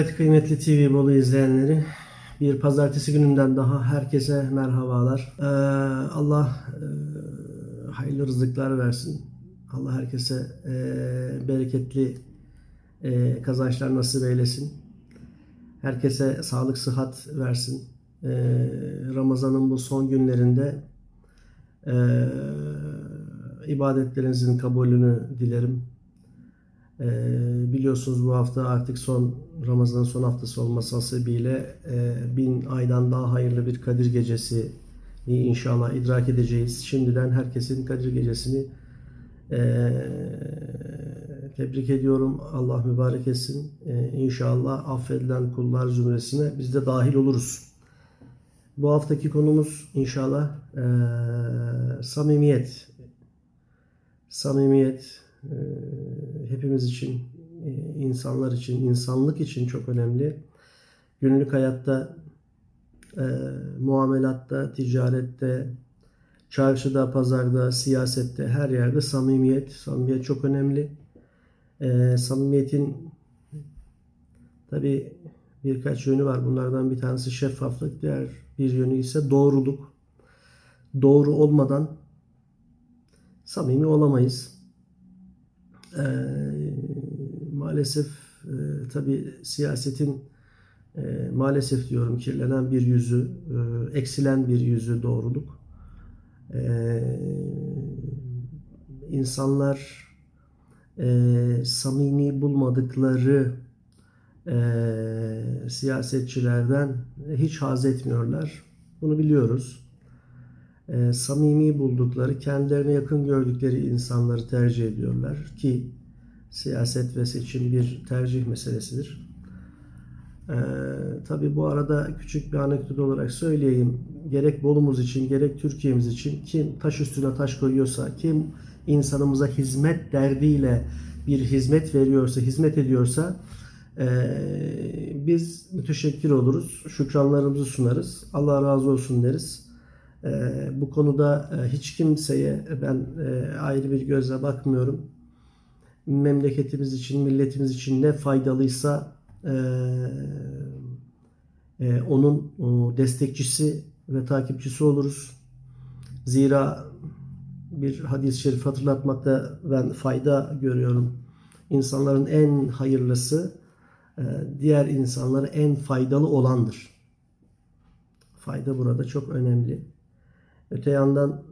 Evet kıymetli TV Bolu izleyenleri bir pazartesi gününden daha herkese merhabalar. Ee, Allah e, hayırlı rızıklar versin. Allah herkese e, bereketli e, kazançlar nasip eylesin. Herkese sağlık sıhhat versin. Ee, Ramazan'ın bu son günlerinde e, ibadetlerinizin kabulünü dilerim. Ee, biliyorsunuz bu hafta artık son Ramazan'ın son haftası olması hasebiyle e, bin aydan daha hayırlı bir Kadir Gecesi inşallah idrak edeceğiz. Şimdiden herkesin Kadir Gecesini e, tebrik ediyorum. Allah mübarek etsin. E, inşallah affedilen kullar zümresine biz de dahil oluruz. Bu haftaki konumuz inşallah e, samimiyet. Samimiyet e, hepimiz için, insanlar için, insanlık için çok önemli. Günlük hayatta, e, muamelatta, ticarette, çarşıda, pazarda, siyasette, her yerde samimiyet. Samimiyet çok önemli. E, samimiyetin tabi birkaç yönü var. Bunlardan bir tanesi şeffaflık, diğer bir yönü ise doğruluk. Doğru olmadan samimi olamayız. Ee, maalesef e, tabi siyasetin e, maalesef diyorum kirlenen bir yüzü, e, eksilen bir yüzü doğruluk. E, insanlar e, samimi bulmadıkları e, siyasetçilerden hiç haz etmiyorlar. Bunu biliyoruz. E, samimi buldukları, kendilerine yakın gördükleri insanları tercih ediyorlar ki siyaset ve seçim bir tercih meselesidir. E, Tabi bu arada küçük bir anekdot olarak söyleyeyim. Gerek Bolumuz için, gerek Türkiye'miz için kim taş üstüne taş koyuyorsa, kim insanımıza hizmet derdiyle bir hizmet veriyorsa, hizmet ediyorsa e, biz müteşekkir oluruz, şükranlarımızı sunarız, Allah razı olsun deriz. E, bu konuda e, hiç kimseye ben e, ayrı bir gözle bakmıyorum. Memleketimiz için, milletimiz için ne faydalıysa e, e, onun o, destekçisi ve takipçisi oluruz. Zira bir hadis-i şerif hatırlatmakta ben fayda görüyorum. İnsanların en hayırlısı e, diğer insanlara en faydalı olandır. Fayda burada çok önemli. Öte yandan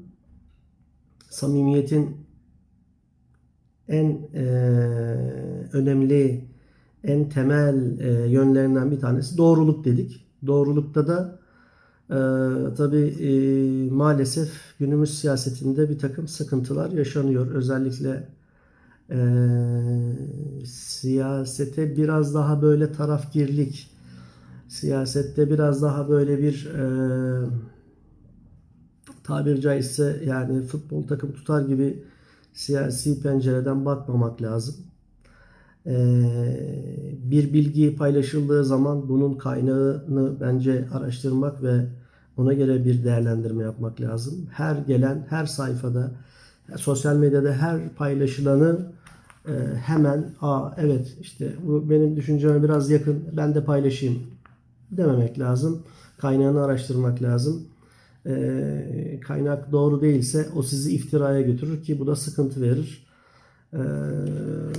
samimiyetin en e, önemli, en temel e, yönlerinden bir tanesi doğruluk dedik. Doğrulukta da e, tabi e, maalesef günümüz siyasetinde bir takım sıkıntılar yaşanıyor. Özellikle e, siyasete biraz daha böyle tarafgirlik, siyasette biraz daha böyle bir e, tabir caizse yani futbol takım tutar gibi siyasi pencereden bakmamak lazım. Ee, bir bilgi paylaşıldığı zaman bunun kaynağını bence araştırmak ve ona göre bir değerlendirme yapmak lazım. Her gelen, her sayfada, sosyal medyada her paylaşılanı e, hemen Aa, evet işte bu benim düşünceme biraz yakın ben de paylaşayım dememek lazım. Kaynağını araştırmak lazım e, kaynak doğru değilse o sizi iftiraya götürür ki bu da sıkıntı verir. E,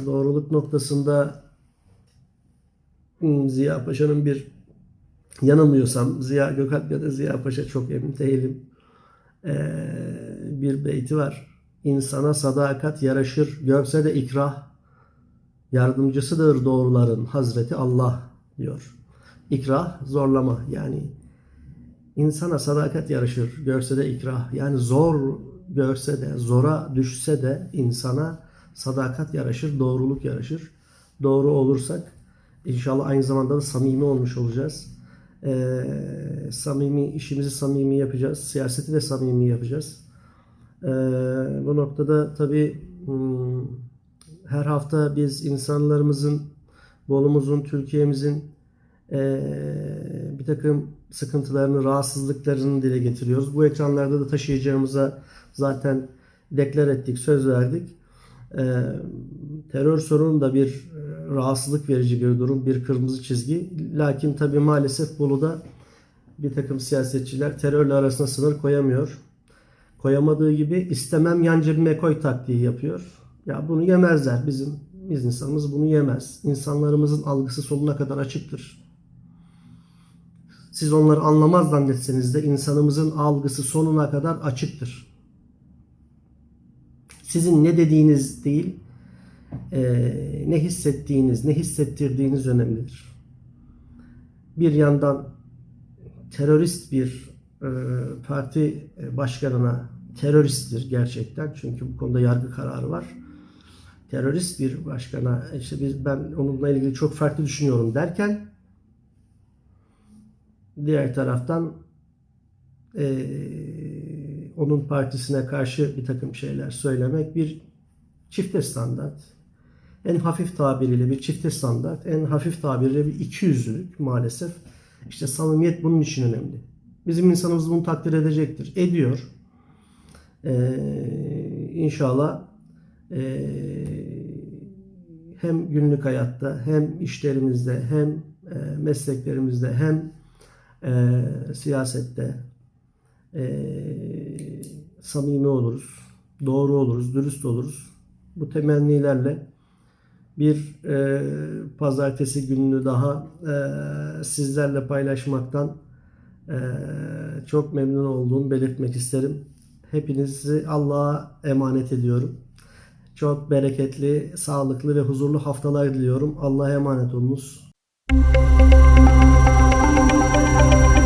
doğruluk noktasında hmm, Ziya Paşa'nın bir yanılmıyorsam Ziya Gökalp ya da Ziya Paşa çok emin değilim. E, bir beyti var. İnsana sadakat yaraşır, görse de ikrah, yardımcısıdır doğruların Hazreti Allah diyor. İkrah zorlama yani insana sadakat yaraşır, görse de ikrah. Yani zor görse de, zora düşse de insana sadakat yaraşır, doğruluk yaraşır. Doğru olursak inşallah aynı zamanda da samimi olmuş olacağız. Ee, samimi işimizi samimi yapacağız. Siyaseti de samimi yapacağız. Ee, bu noktada tabii hmm, her hafta biz insanlarımızın, Bolumuzun, Türkiye'mizin ee, bir takım sıkıntılarını, rahatsızlıklarını dile getiriyoruz. Bu ekranlarda da taşıyacağımıza zaten deklar ettik, söz verdik. Ee, terör sorunu da bir rahatsızlık verici bir durum, bir kırmızı çizgi. Lakin tabii maalesef Bolu'da bir takım siyasetçiler terörle arasına sınır koyamıyor. Koyamadığı gibi istemem yan cebime koy taktiği yapıyor. Ya bunu yemezler. Bizim biz insanımız bunu yemez. İnsanlarımızın algısı sonuna kadar açıktır. Siz onları anlamaz zannetseniz de insanımızın algısı sonuna kadar açıktır. Sizin ne dediğiniz değil, eee, ne hissettiğiniz, ne hissettirdiğiniz önemlidir. Bir yandan terörist bir eee, parti başkanına teröristtir gerçekten çünkü bu konuda yargı kararı var. Terörist bir başkana işte biz ben onunla ilgili çok farklı düşünüyorum derken diğer taraftan eee, onun partisine karşı bir takım şeyler söylemek bir çifte standart. En hafif tabiriyle bir çifte standart, en hafif tabiriyle bir ikiyüzlülük maalesef. İşte samimiyet bunun için önemli. Bizim insanımız bunu takdir edecektir. Ediyor. Ee, inşallah ee, hem günlük hayatta hem işlerimizde hem e, mesleklerimizde hem e, siyasette e, samimi oluruz, doğru oluruz, dürüst oluruz. Bu temennilerle bir e, pazartesi gününü daha e, sizlerle paylaşmaktan e, çok memnun olduğumu belirtmek isterim. Hepinizi Allah'a emanet ediyorum. Çok bereketli, sağlıklı ve huzurlu haftalar diliyorum. Allah'a emanet olunuz. Música